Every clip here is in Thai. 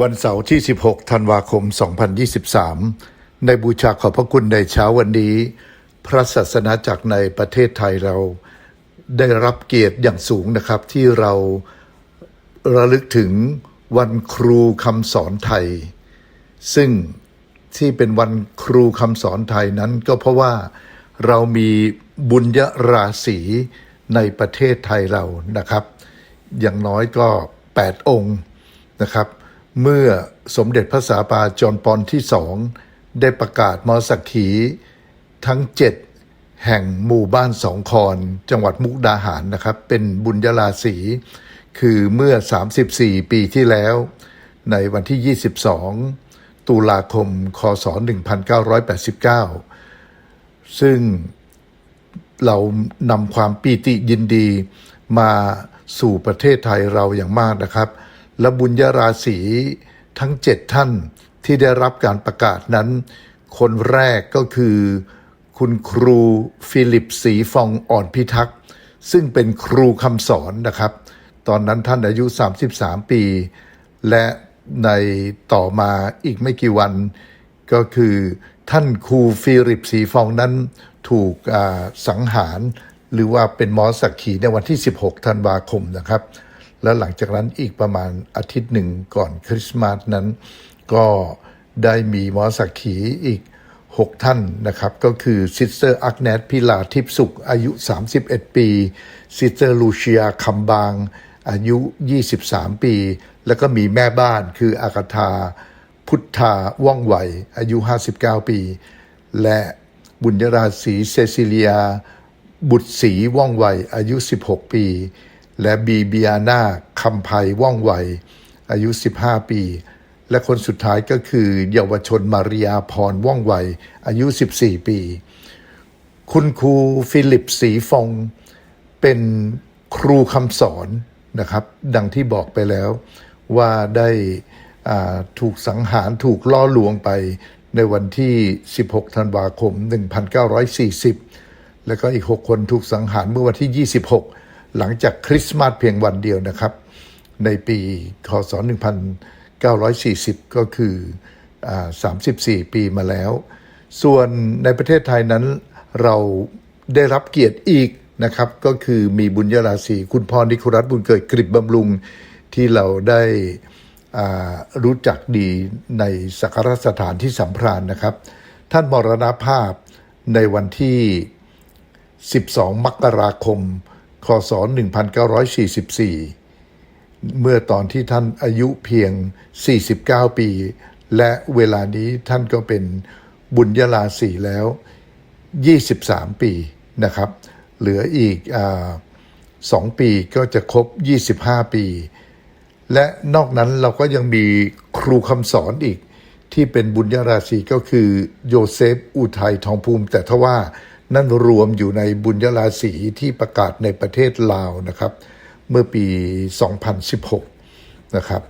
วันเสาร์ที่ 16 ธันวาคม 2023 ในบูชาขอบพระคุณในเช้าวันนี้ พระศาสนาจักในประเทศไทยเราได้รับเกียรติอย่างสูงนะครับ ที่เราระลึกถึงวันครูคำสอนไทย ซึ่งที่เป็นวันครูคำสอนไทยนั้นก็เพราะว่าเรามีบุญยราศีในประเทศไทยเรานะครับ อย่างน้อยก็ 8 องค์นะครับ เมื่อสมเด็จพระสาปาจอนปอนที่สองได้ประกาศมอสักขีทั้ง7แห่งหมู่บ้านสองคอนจังหวัดมุกดาหารนะครับ เป็นบุญยราศีคือเมื่อ 34 ปีที่แล้ว ในวันที่ 22 ตุลาคม คศ 1989 ซึ่งเรานำความปีติยินดีมาสู่ประเทศไทยเราอย่างมากนะครับ และบุญยราศีทั้งเจ็ดท่านที่ได้รับการประกาศนั้น คนแรกก็คือ คุณครูฟิลิปศรีฟองอ่อนพิทักษ์ ซึ่งเป็นครูคำสอนนะครับ ตอนนั้นท่านอายุ 33 ปี และในต่อมาอีกไม่กี่วัน ก็คือท่านครูฟิลิปสีฟองนั้นถูกสังหาร หรือว่าเป็นมอสักขีในวันที่ 16 ธันวาคมนะครับ แล้วหลังจากนั้นอีกประมาณอาทิตย์หนึ่งก่อนคริสต์มาสนั้น ก็ได้มีมอสักขีอีก 6 ท่านนะครับ ก็คือซิสเตอร์อักเนตพิลาทิพสุข อายุ 31 ปีซิสเตอร์ลูเชียคำบาง อายุ 23 ปี แล้วก็มีแม่บ้านคืออากาธาพุทธาว่องไวอายุ 59 ปี และบุญยราศีเซซิเลีย บุตรศรีว่องไวอายุ 16 ปี และบีเบียนาคำไพว่องไว อายุ 15 ปี และคนสุดท้ายก็คือ เยาวชนมาริยาพรว่องไว อายุ 14 ปี คุณครูฟิลิปศรีฟงเป็นครูคำสอนนะครับ ดังที่บอกไปแล้วว่าได้ถูกสังหารถูกล่อลวงไปในวันที่ 16 ธันวาคม 1940 แล้วก็อีก 6 คนถูกสังหารเมื่อวันที่ 26 หลังจากคริสต์มาสเพียงวันเดียวนะครับ ในปีคศ 1940 ก็คืออา34 ปีมาแล้ว ส่วนในประเทศไทยนั้นเราได้รับเกียรติอีกนะครับ ก็คือมีบุญยราศีคุณพรนิคุรัตบุญเกิดกริบบำรุงที่เราได้รู้จักดีในสักการสถานที่สัมพรานนะครับ ท่านมรณภาพในวันที่ 12 มกราคม คศ 1944 เมื่อตอนที่ท่านอายุเพียง 49 ปี และเวลานี้ท่านก็เป็นบุญยราศีแล้ว 23 ปีนะครับ เหลืออีกอาสองปีก็จะครบ 25 ปี และนอกนั้นเราก็ยังมีครูคำสอนอีกที่เป็นบุญญาราศีก็คือโยเซฟอุทัยทองภูมิ แต่ทว่า นั่นรวมอยู่ในบุญญาราศีที่ประกาศในประเทศลาวนะครับ เมื่อปี 2016 นะครับ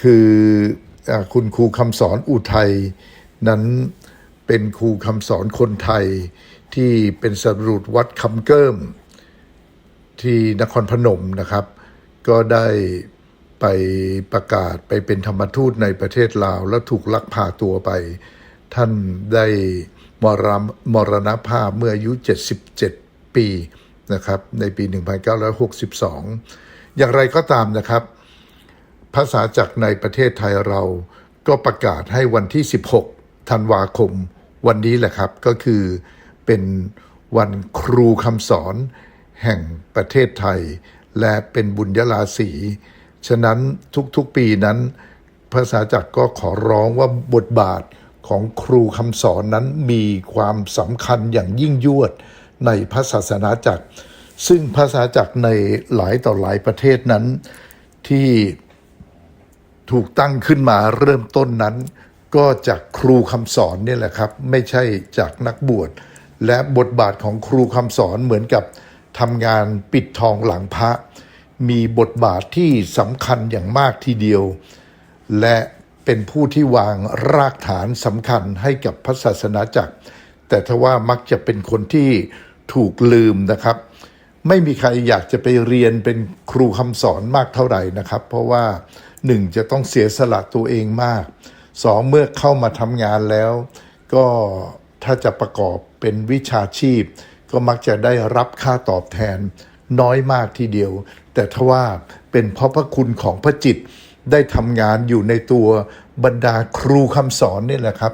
คืออคุณครูคำสอนอุทัยนั้นเป็นครูคำสอนคนไทยที่เป็นสรุปวัดคำเกิมที่นครพนมนะครับ ก็ได้ไปประกาศไปเป็นธรรมทูตในประเทศลาว แล้วถูกลักพาตัวไป ท่านได้ มรณมรณภาพเมื่ออายุ 77 ปีนะครับในปี 1962 อย่างไรก็ตามนะครับ ภาษาจากรในประเทศไทยเราก็ประกาศให้วันที่ 16 ธันวาคม วันนี้แหละครับก็คือเป็นวันครูคำสอนแห่งประเทศไทย และเป็นบุญยราศีฉะนั้นทุกๆปีนั้น ภาษาจักรก็ขอร้องว่าบทบาท ของครูคำสอนนั้นมีความสำคัญอย่างยิ่งยวดในพระศาสนาจักร ซึ่งภาษาจักรในหลายต่อหลายประเทศนั้น ที่ถูกตั้งขึ้นมาเริ่มต้นนั้น ก็จากครูคำสอนนี่แหละครับ ไม่ใช่จากนักบวช และบทบาทของครูคำสอนเหมือนกับทำงานปิดทองหลังพระ มีบทบาทที่สำคัญอย่างมากทีเดียว และ เป็นผู้ที่วางรากฐานสำคัญให้กับพระศาสนาจักร แต่ทว่ามักจะเป็นคนที่ถูกลืมนะครับ ไม่มีใครอยากจะไปเรียนเป็นครูคำสอนมากเท่าไหร่นะครับ เพราะว่าหนึ่งจะต้องเสียสละตัวเองมากสองเมื่อเข้ามาทำงานแล้ว ก็ถ้าจะประกอบเป็นวิชาชีพ ก็มักจะได้รับค่าตอบแทนน้อยมากทีเดียว แต่ทว่าเป็นเพราะพระคุณของพระจิต ได้ทำงานอยู่ในตัวบรรดาครูคำสอนนี่แหละครับ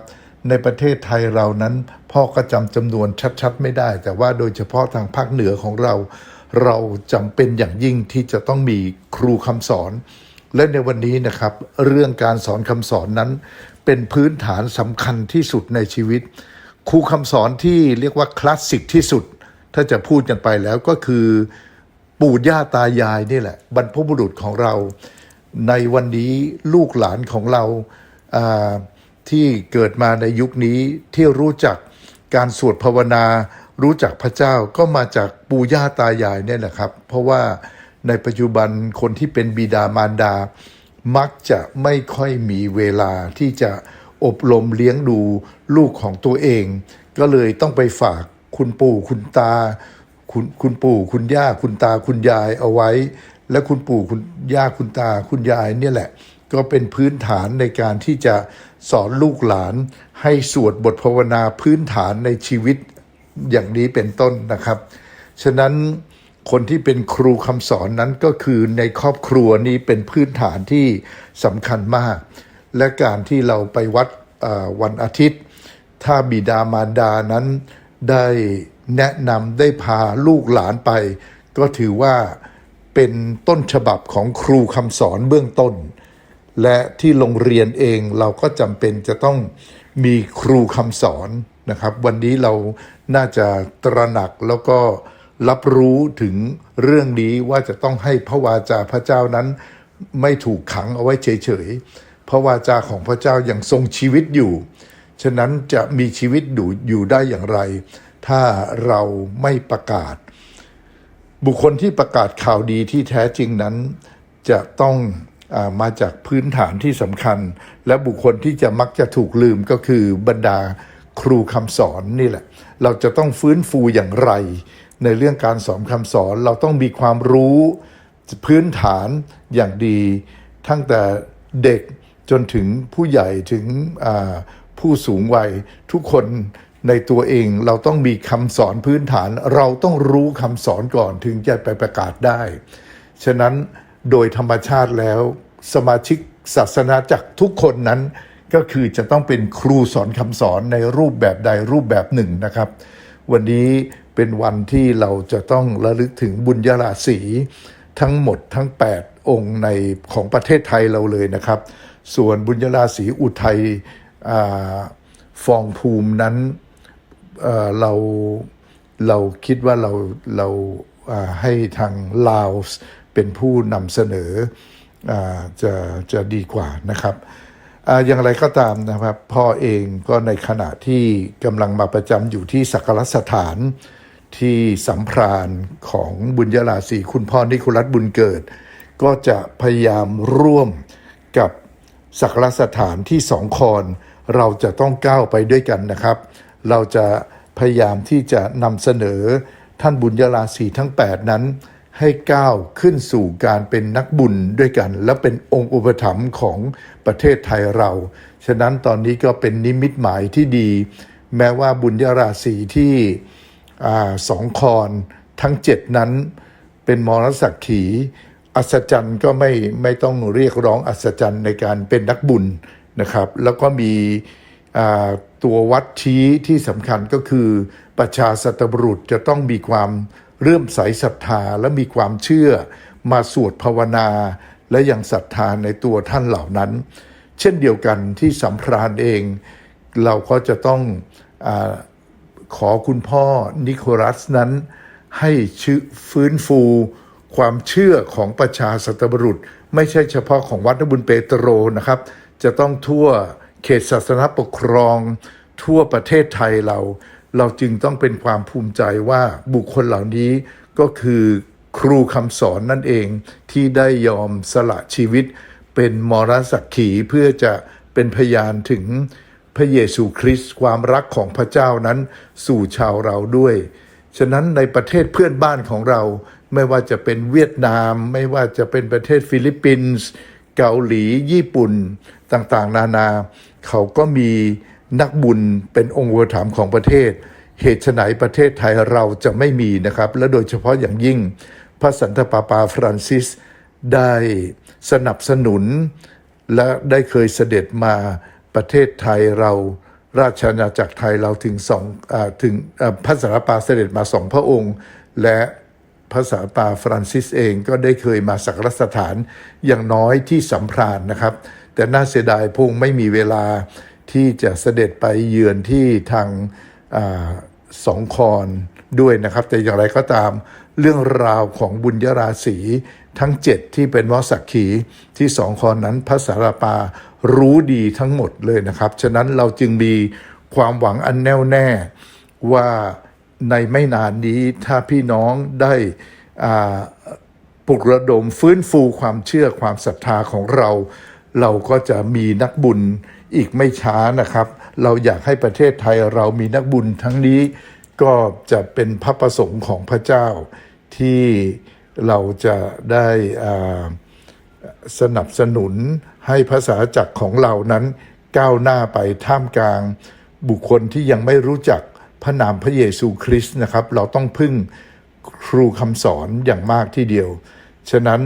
ในประเทศไทยเรานั้นพ่อก็จำจำนวนชัดๆ ไม่ได้ แต่ว่าโดยเฉพาะทางภาคเหนือของเรา เราจำเป็นอย่างยิ่งที่จะต้องมีครูคำสอน และในวันนี้นะครับ เรื่องการสอนคำสอนนั้น เป็นพื้นฐานสำคัญที่สุดในชีวิต ครูคำสอนที่เรียกว่าคลาสสิกที่สุด ถ้าจะพูดกันไปแล้วก็คือ ปู่ย่าตายายนี่แหละ บรรพบุรุษของเรา ในวันนี้ลูกหลานของเราที่เกิดมาในยุคนี้ที่รู้จักการสวดภาวนา รู้จักพระเจ้าก็มาจากปู่ย่าตายายเนี่ยแหละครับ เพราะว่าในปัจจุบันคนที่เป็นบิดามารดา มักจะไม่ค่อยมีเวลาที่จะอบรมเลี้ยงดูลูกของตัวเอง ก็เลยต้องไปฝากคุณปู่คุณตา คุณคุณปู่คุณย่าคุณตาคุณยายเอาไว้ และคุณปู่คุณย่าคุณตาคุณยายเนี่ยแหละ ก็เป็นพื้นฐานในการที่จะสอนลูกหลานให้สวดบทภาวนาพื้นฐานในชีวิตอย่างนี้เป็นต้นนะครับ ฉะนั้นคนที่เป็นครูคำสอนนั้นก็คือในครอบครัวนี้เป็นพื้นฐานที่สำคัญมาก และการที่เราไปวัดวันอาทิตย์ ถ้าบิดามารดานั้นได้แนะนำได้พาลูกหลานไป ก็ถือว่า เป็นต้นฉบับของครูคำสอนเบื้องต้น และที่โรงเรียนเองเราก็จำเป็นจะต้องมีครูคำสอนนะครับ วันนี้เราน่าจะตระหนักแล้วก็รับรู้ถึงเรื่องนี้ว่าจะต้องให้พระวาจาพระเจ้านั้นไม่ถูกขังเอาไว้เฉยๆ พระวาจาของพระเจ้ายังทรงชีวิตอยู่ ฉะนั้นจะมีชีวิตอยู่อยู่ได้อย่างไร ถ้าเราไม่ประกาศ บุคคลที่ประกาศข่าวดีที่แท้จริงนั้น จะต้องอมาจากพื้นฐานที่สำคัญ และบุคคลที่จะมักจะถูกลืมก็คือบรรดาครูคำสอนนี่แหละ เราจะต้องฟื้นฟูอย่างไร ในเรื่องการสอนคำสอนเราต้องมีความรู้พื้นฐานอย่างดีตั้งแต่เด็กจนถึงผู้ใหญ่ถึงผู้สูงวัย ทุกคน ในตัวเองเราต้องมีคำสอนพื้นฐาน เราต้องรู้คำสอนก่อนถึงจะไปประกาศได้ ฉะนั้นโดยธรรมชาติแล้ว สมาชิกศาสนาจักรทุกคนนั้น ก็คือจะต้องเป็นครูสอนคำสอนในรูปแบบใดรูปแบบหนึ่งนะครับ วันนี้เป็นวันที่เราจะต้องระลึกถึงบุญญาราศีทั้งหมดทั้ง 8 องค์ในของประเทศไทยเราเลยนะครับ ส่วนบุญญาราศีอุทัยฟองภูมินั้น เราเราคิดว่าเราเราให้ทางลาวเป็นผู้นำเสนออจะจะดีกว่านะครับออย่างไรก็ตามนะครับพ่อเองก็ในขณะที่กำลังมาประจำอยู่ที่สักการสถานที่สัมพรานของบุญยราศีคุณพ่อนิโคลัสบุญเกิด ก็จะพยายามร่วมกับสักการสถานที่สองคอนเราจะต้องก้าวไปด้วยกันนะครับ เราจะพยายามที่จะนำเสนอท่านบุญยราศีทั้ง 8 นั้น ให้ก้าวขึ้นสู่การเป็นนักบุญด้วยกัน และเป็นองค์อุปถัมภ์ของประเทศไทยเรา ฉะนั้นตอนนี้ก็เป็นนิมิตหมายที่ดี แม้ว่าบุญยราศีที่อสองคอนทั้งเจ็ดนั้น เป็นมรสักขีอัศจรรย์ก็ไม่ไม่ต้องเรียกร้องอัศจรรย์ในการเป็นนักบุญนะครับ แล้วก็มีอ่า ตัววัดชี้ที่สำคัญก็คือประชาสัตบุรุษจะต้องมีความเรื่มใสศรัทธาและมีความเชื่อ มาสวดภาวนา และยังศรัทธาในตัวท่านเหล่านั้น เช่นเดียวกันที่สัมพรานเอง เราก็จะต้องอขอคุณพ่อนิโคลัสนั้น ให้ชื่อฟื้นฟู ความเชื่อของประชาสัตบุรุษ ไม่ใช่เฉพาะของวัดนบุญเปโตรนะครับ จะต้องทั่ว เขตศาสนาปกครองทั่วประเทศไทยเรา เราจึงต้องเป็นความภูมิใจว่าบุคคลเหล่านี้ก็คือครูคำสอนนั่นเองที่ได้ยอมสละชีวิต เป็นมรสักขีเพื่อจะเป็นพยานถึงพระเยซูคริสต์ความรักของพระเจ้านั้นสู่ชาวเราด้วย ฉะนั้นในประเทศเพื่อนบ้านของเรา ไม่ว่าจะเป็นเวียดนาม ไม่ว่าจะเป็นประเทศฟิลิปปินส์ เกาหลีญี่ปุ่นต่างๆ นานา เขาก็มีนักบุญเป็นองค์อุปถัมของประเทศ เหตุไฉนประเทศไทยเราจะไม่มีนะครับ และโดยเฉพาะอย่างยิ่ง พระสันตะปาปาฟรานซิสได้สนับสนุน และได้เคยเสด็จมาประเทศไทยเราราชอาณาจักรไทยเราถึงสองอถึงพระสันตะปาเสด็จมาสองพระองค์ และพระสันตะปาฟรานซิสเองก็ได้เคยมาสักการสถานอย่างน้อยที่สัมพรานนะครับ แต่น่าเสียดายพระองไม่มีเวลาที่จะเสด็จไปเยือนที่ทางอาสองคอนด้วยนะครับ แต่อย่างไรก็ตามเรื่องราวของบุญยราศีทั้งเจ็ดที่เป็นวสักขีที่สองคอนนั้นพระสารปารู้ดีทั้งหมดเลยนะครับ ฉะนั้นเราจึงมีความหวังอันแน่วแน่ว่าในไม่นานนี้ถ้าพี่น้องได้ปลุกระดมฟื้นฟูความเชื่อความศรัทธาของเรา เราก็จะมีนักบุญอีกไม่ช้านะครับ เราอยากให้ประเทศไทยเรามีนักบุญทั้งนี้ก็จะเป็นพระประสงค์ของพระเจ้าที่เราจะได้สนับสนุนให้ภาษาจักรของเรานั้นก้าวหน้าไปท่ามกลาง บุคคลที่ยังไม่รู้จักพระนามพระเยซูคริสต์นะครับ เราต้องพึ่งครูคำสอนอย่างมากที่เดียว ฉะนั้น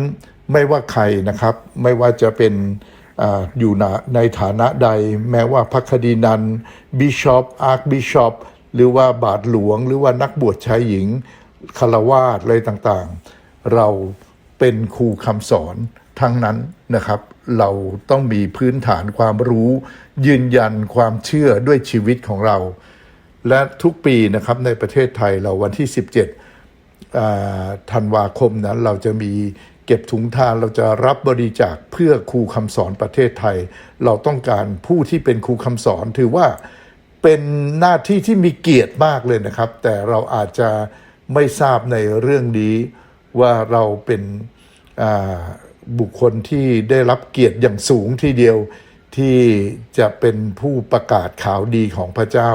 ไม่ว่าใครนะครับไม่ว่าจะเป็น อยู่ในฐานะใด แม้ว่าพระคดีนันบิชอปอาร์คบิชอปหรือว่าบาทหลวง หรือว่านักบวชชายหญิงคารวาสอะไรต่างๆ เราเป็นครูคำสอนทั้งนั้นนะครับ เราต้องมีพื้นฐานความรู้ ยืนยันความเชื่อด้วยชีวิตของเรา และทุกปีนะครับในประเทศไทยเราวันที่ 17ธันวาคมนั้นเราจะมี เก็บถุงทานเราจะรับบริจาคเพื่อครูคำสอนประเทศไทย เราต้องการผู้ที่เป็นครูคำสอนถือว่าเป็นหน้าที่ที่มีเกียรติมากเลยนะครับ แต่เราอาจจะไม่ทราบในเรื่องนี้ว่าเราเป็นบุคคลที่ได้รับเกียรติอย่างสูงทีเดียวที่จะเป็นผู้ประกาศข่าวดีของพระเจ้า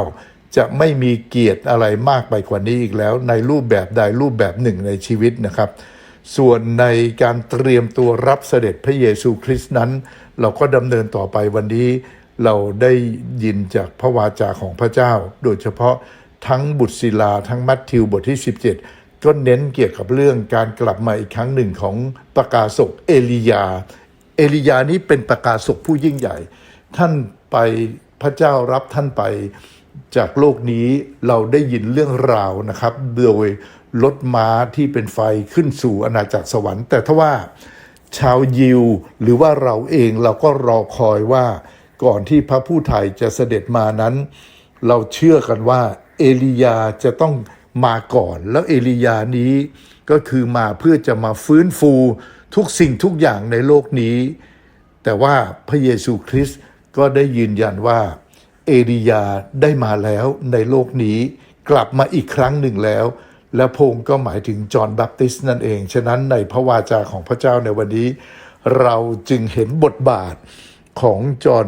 จะไม่มีเกียรติอะไรมากไปกว่านี้อีกแล้ว ในรูปแบบใดรูปแบบหนึ่งในชีวิตนะครับ ส่วนในการเตรียมตัวรับเสด็จพระเยซูคริสต์นั้น เราก็ดำเนินต่อไปวันนี้ เราได้ยินจากพระวาจาของพระเจ้า โดยเฉพาะทั้งบุตรศิลาทั้งมัทธิวบทที่ 17 ก็เน้นเกี่ยวกับเรื่องการกลับมาอีกครั้งหนึ่งของประกาศกเอลียา เอลียานี้เป็นประกาศกผู้ยิ่งใหญ่ ท่านไปพระเจ้ารับท่านไปจากโลกนี้เราได้ยินเรื่องราวนะครับ โดย รถม้าที่เป็นไฟขึ้นสู่อาณาจักรสวรรค์ แต่ถ้าว่าชาวยิวหรือว่าเราเองเราก็รอคอยว่าก่อนที่พระผู้ไทยจะเสด็จมานั้น เราเชื่อกันว่าเอลียาจะต้องมาก่อน แล้วเอลียานี้ก็คือมาเพื่อจะมาฟื้นฟูทุกสิ่งทุกอย่างในโลกนี้ แต่ว่าพระเยซูคริสต์ก็ได้ยืนยันว่า เอลียาได้มาแล้วในโลกนี้ กลับมาอีกครั้งหนึ่งแล้ว และพงค์ก็หมายถึงจอห์นแบปติสต์นั่นเอง ฉะนั้นในพระวาจาของพระเจ้าในวันนี้ เราจึงเห็นบทบาทของจอห์น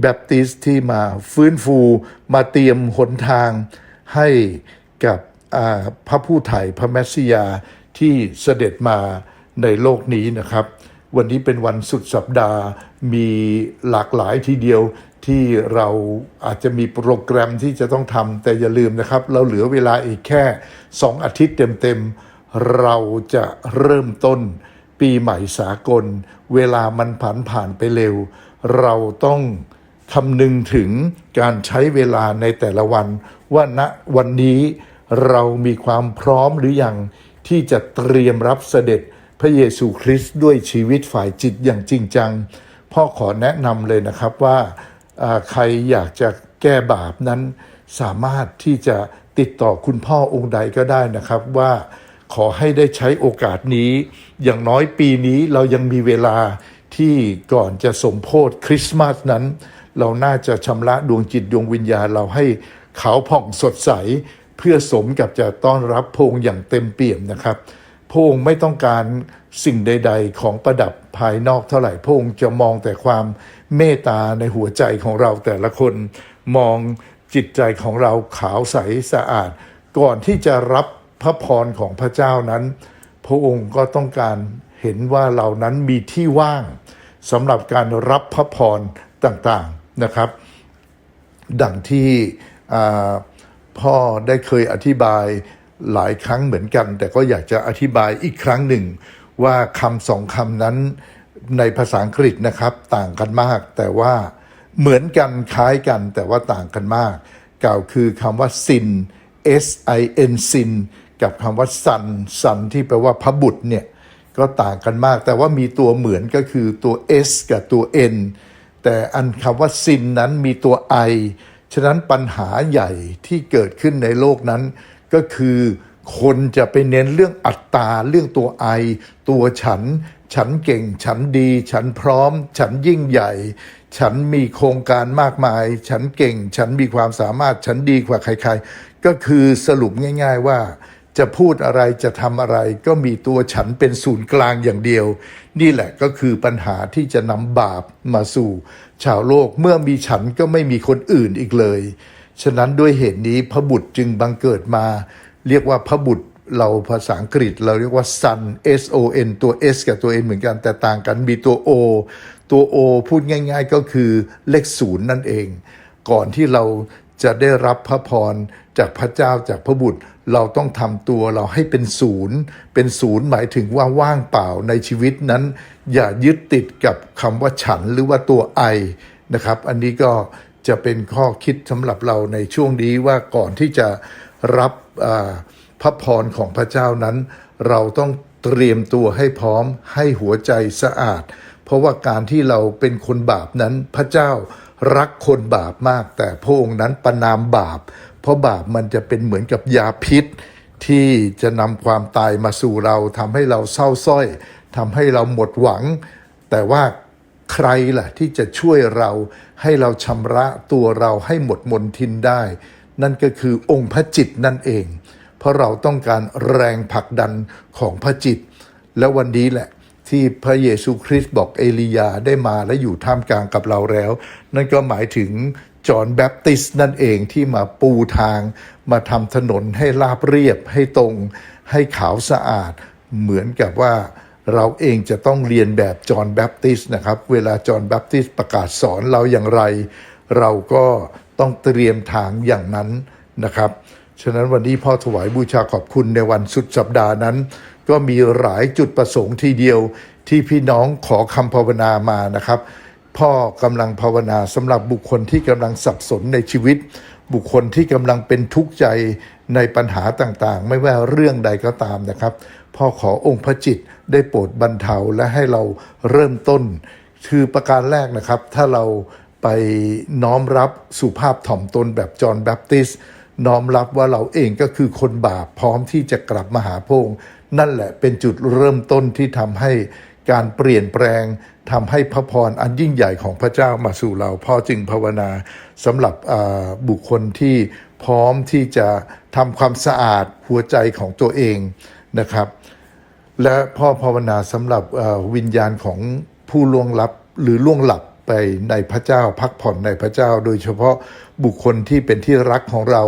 แบปติสต์ที่มาฟื้นฟูมาเตรียมหนทางให้กับพระผู้ไถ่พระแมสสิยาที่เสด็จมาในโลกนี้นะครับ วันนี้เป็นวันสุดสัปดาห์มีหลากหลายทีเดียว ที่เราอาจจะมีโปรแกรมที่จะต้องทำแต่อย่าลืมนะครับ เราเหลือเวลาอีกแค่ 2 อาทิตย์เต็มๆ เราจะเริ่มต้นปีใหม่สากล เวลามันผ่านผ่านไปเร็ว เราต้องคำนึงถึงการใช้เวลาในแต่ละวัน ว่าณวันนี้เรามีความพร้อมหรือยังที่จะเตรียมรับเสด็จพระเยซูคริสต์ด้วยชีวิตฝ่ายจิตอย่างจริงจังพ่อขอแนะนำเลยนะครับว่า ใครอยากจะแก้บาปนั้น สามารถที่จะติดต่อคุณพ่อองค์ใดก็ได้นะครับว่าขอให้ได้ใช้โอกาสนี้ อย่างน้อยปีนี้เรายังมีเวลาที่ก่อนจะสมโพธคริสต์มาสนั้น เราน่าจะชำระดวงจิตดวงวิญญาณเราให้ขาวผ่องสดใส เพื่อสมกับจะต้อนรับพงอย่างเต็มเปี่ยมนะครับ ระองค์ไม่ต้องการสิ่งใด ๆ ของประดับภายนอกเท่าไหร่พระองค์จะมองแต่ความเมตตาในหัวใจของเราแต่ละคนมองจิตใจของเราขาวใสสะอาด ก่อนที่จะรับพระพรของพระเจ้านั้น พระองค์ก็ต้องการเห็นว่าเรานั้นมีที่ว่างสำหรับการรับพระพรต่างๆนะครับ ดังที่พ่อได้เคยอธิบาย หลายครั้งเหมือนกัน แต่ก็อยากจะอธิบายอีกครั้งหนึ่ง ว่าคำสองคำนั้นในภาษาอังกฤษนะครับต่างกันมาก แต่ว่าเหมือนกันคล้ายกัน แต่ว่าต่างกันมาก กล่าวคือคำว่า sin s i n sin กับคำว่า son son ที่แปลว่าพระบุตรเนี่ยก็ต่างกันมาก แต่ว่ามีตัวเหมือนก็คือตัว S กับตัว N แต่อันคำว่าซินนั้นมีตัว I ฉะนั้นปัญหาใหญ่ที่เกิดขึ้นในโลกนั้น ก็คือคนจะไปเน้นเรื่องอัตตาเรื่องตัว I ตัวฉัน ฉันเก่ง ฉันดี ฉันพร้อม ฉันยิ่งใหญ่ ฉันมีโครงการมากมาย ฉันเก่ง ฉันมีความสามารถ ฉันดีกว่าใคร ๆ ก็คือสรุปง่าย ๆ ว่า จะพูดอะไรจะทำอะไร ก็มีตัวฉันเป็นศูนย์กลางอย่างเดียว นี่แหละก็คือปัญหาที่จะนำบาปมาสู่ ชาวโลกเมื่อมีฉันก็ไม่มีคนอื่นอีกเลย ฉะนั้นด้วยเหตุนี้พระบุตรจึงบังเกิดมา เรียกว่าพระบุตรเราภาษาอังกฤษเราเรียกว่า son s o n ตัว s กับตัว n เหมือนกันแต่ต่างกันมีตัว o ตัว o พูดง่าย ๆ ก็คือเลขศูนย์นั่นเอง ก่อนที่เราจะได้รับพระพรจากพระเจ้าจากพระบุตรเราต้องทำตัวเราให้เป็นศูนย์เป็นศูนย์หมายถึงว่าว่างเปล่าในชีวิตนั้น อย่ายึดติดกับคำว่าฉันหรือว่าตัวไอนะครับ อันนี้ก็ จะเป็นข้อคิดสำหรับเราในช่วงนี้ว่าก่อนที่จะรับพระพรของพระเจ้านั้น เราต้องเตรียมตัวให้พร้อมให้หัวใจสะอาด เพราะว่าการที่เราเป็นคนบาปนั้นพระเจ้ารักคนบาปมาก แต่พระองค์นั้นประนามบาป เพราะบาปมันจะเป็นเหมือนกับยาพิษ ที่จะนำความตายมาสู่เราทำให้เราเศร้าส้อยทำให้เราหมดหวัง แต่ว่า ใครล่ะที่จะช่วยเราให้เราชำระตัวเราให้หมดมนทินได้ นั่นก็คือองค์พระจิตนั่นเอง เพราะเราต้องการแรงผลักดันของพระจิต และวันนี้แหละที่พระเยซูคริสต์บอกเอลียาได้มาและอยู่ท่ามกลางกับเราแล้ว นั่นก็หมายถึงจอห์นแบปติสนั่นเองที่มาปูทาง มาทำถนนให้ราบเรียบให้ตรง ให้ขาวสะอาด เหมือนกับว่า เราเองจะต้องเรียนแบบจอห์นแบปติสต์นะครับ เวลาจอห์นแบปติสต์ประกาศสอนเราอย่างไร เราก็ต้องเตรียมทางอย่างนั้นนะครับ ฉะนั้นวันนี้พ่อถวายบูชาขอบคุณในวันสุดสัปดาห์นั้น ก็มีหลายจุดประสงค์ทีเดียวที่พี่น้องขอคำภาวนามานะครับ พ่อกำลังภาวนาสำหรับบุคคลที่กำลังสับสนในชีวิต บุคคลที่กำลังเป็นทุกข์ใจ ในปัญหาต่างๆ ไม่ว่าเรื่องใดก็ตามนะครับ พ่อขอองค์พระจิตได้โปรดบรรเทาและให้เราเริ่มต้น คือประการแรกนะครับ ถ้าเราไปน้อมรับสุภาพถ่อมตนแบบจอห์นแบปติสต์น้อมรับว่าเราเองก็คือคนบาปพร้อมที่จะกลับมาหาพระองค์นั่นแหละเป็นจุดเริ่มต้นที่ทำให้การเปลี่ยนแปลงทำให้พระพรอันยิ่งใหญ่ของพระเจ้ามาสู่เราพ่อจึงภาวนาสำหรับบุคคลที่ พร้อมที่จะทำความสะอาดหัวใจของตัวเองนะครับ และพ่อภาวนาสำหรับวิญญาณของผู้ล่วงลับหรือล่วงหลับไปในพระเจ้าพักผ่อนในพระเจ้า โดยเฉพาะบุคคลที่เป็นที่รักของเรา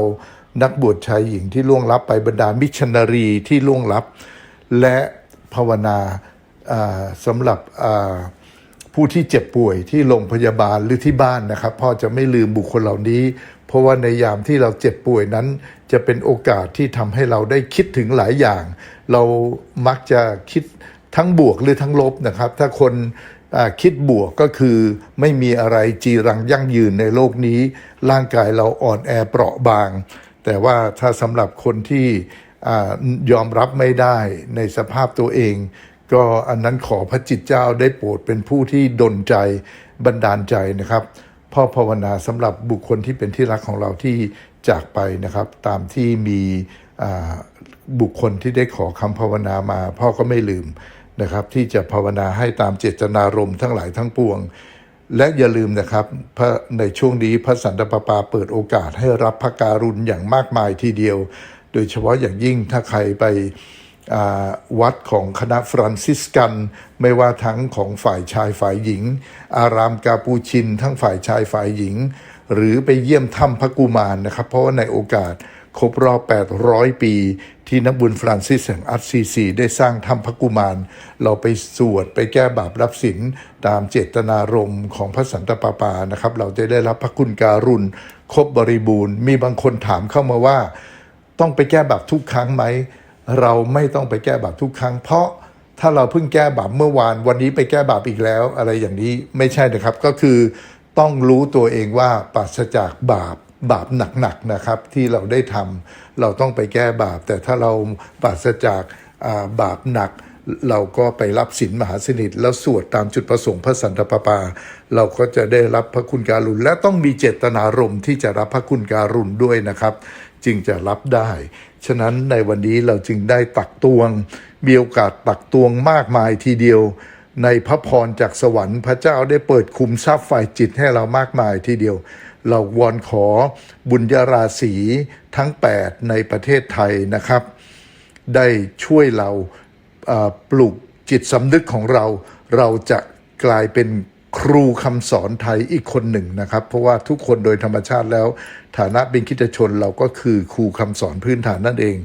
นักบวชชายหญิงที่ล่วงลับไปบรรดามิชนารีที่ล่วงลับ และภาวนาสำหรับผู้ที่เจ็บป่วยที่โรงพยาบาลหรือที่บ้านนะครับ พ่อจะไม่ลืมบุคคลเหล่านี้ เพราะว่าในยามที่เราเจ็บป่วยนั้น จะเป็นโอกาสที่ทำให้เราได้คิดถึงหลายอย่าง เรามักจะคิดทั้งบวกหรือทั้งลบนะครับ ถ้าคนคิดบวกก็คือไม่มีอะไรจีรังยั่งยืนในโลกนี้ ร่างกายเราอ่อนแอเปราะบาง แต่ว่าถ้าสำหรับคนที่ยอมรับไม่ได้ในสภาพตัวเอง ก็อันนั้นขอพระจิตเจ้าได้โปรดเป็นผู้ที่ดลใจบันดาลใจนะครับ พ่อภาวนาสำหรับบุคคลที่เป็นที่รักของเราที่จากไปนะครับ ตามที่มีบุคคลที่ได้ขอคำภาวนามา พ่อก็ไม่ลืมนะครับ ที่จะภาวนาให้ตามเจตนารมณ์ทั้งหลายทั้งปวง และอย่าลืมนะครับในช่วงนี้พระสันตะปาปาเปิดโอกาสให้รับพระการุณอย่างมากมายทีเดียว โดยเฉพาะอย่างยิ่งถ้าใครไป วัดของคณะฟรานซิสกัน ไม่ว่าทั้งของฝ่ายชายฝ่ายหญิง อารามกาปูชิน ทั้งฝ่ายชายฝ่ายหญิง หรือไปเยี่ยมถ้ำพระกุมารนะครับ เพราะว่าในโอกาสครบรอบ 800 ปี ที่นักบุญฟรานซิสแห่งอัสซีซีได้สร้างถ้ำพระกุมาร เราไปสวดไปแก้บาปรับศีลตามเจตนารมณ์ของพระสันตะปาปานะครับ เราจะได้รับพระคุณการุณครบบริบูรณ์ มีบางคนถามเข้ามาว่า ต้องไปแก้บาปทุกครั้งไหม เราไม่ต้องไปแก้บาปทุกครั้ง เพราะถ้าเราเพิ่งแก้บาปเมื่อวาน วันนี้ไปแก้บาปอีกแล้ว อะไรอย่างนี้ไม่ใช่นะครับ ก็คือต้องรู้ตัวเองว่าปราศจากบาปบาปหนักๆนะครับ ที่เราได้ทำเราต้องไปแก้บาป แต่ถ้าเราปราศจากาบาปหนัก เราก็ไปรับศีลมหาสนิท แล้วสวดตามจุดประสงค์พระสันตะปาปา เราก็จะได้รับพระคุณการุณ และต้องมีเจตนารมณ์ที่จะรับพระคุณการุณด้วยนะครับ จึงจะรับได้ ฉะนั้นในวันนี้เราจึงได้ตักตวง มีโอกาสตักตวงมากมายทีเดียว ในพระพรจากสวรรค์พระเจ้าได้เปิดคุมทรัพย์ฝ่ายจิตให้เรามากมายทีเดียว เราวอนขอบุญญาราศีทั้ง 8 ในประเทศไทยนะครับ ได้ช่วยเราปลุกจิตสำนึกของเรา เราจะกลายเป็น ครูคำสอนไทยอีกคนหนึ่งนะครับ เพราะว่าทุกคนโดยธรรมชาติแล้ว ฐานะเป็นคิดชนเราก็คือครูคำสอนพื้นฐานนั่นเอง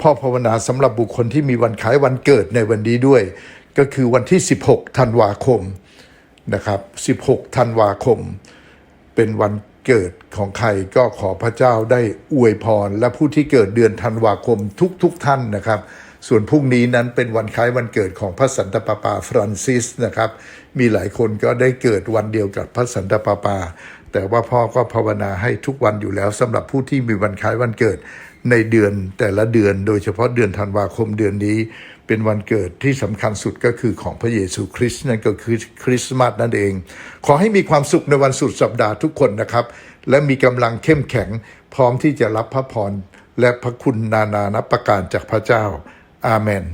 พ่อภาวนาสำหรับบุคคลที่มีวันคล้ายวันเกิดในวันนี้ด้วย ก็คือวันที่ 16ธันวาคมนะครับ 16ธันวาคม เป็นวันเกิดของใครก็ขอพระเจ้าได้อวยพร และผู้ที่เกิดเดือนธันวาคมทุกๆทท่านนะครับ ส่วนพรุ่งนี้นั้นเป็นวันคล้ายวันเกิดของพระสันตะปาปาฟรานซิสนะครับ มีหลายคนก็ได้เกิดวันเดียวกับพระสันตะปาปา แต่ว่าพ่อก็ภาวนาให้ทุกวันอยู่แล้วสำหรับผู้ที่มีวันคล้ายวันเกิดในเดือนแต่ละเดือนโดยเฉพาะเดือนธันวาคมเดือนนี้ เป็นวันเกิดที่สำคัญสุดก็คือของพระเยซูคริสต์นั่นก็คือคริสต์มาสนั่นเอง ขอให้มีความสุขในวันสุดสัปดาห์ทุกคนนะครับ และมีกำลังเข้มแข็ง พร้อมที่จะรับพระพรและพระคุณนานานับประการจากพระเจ้า อาเมน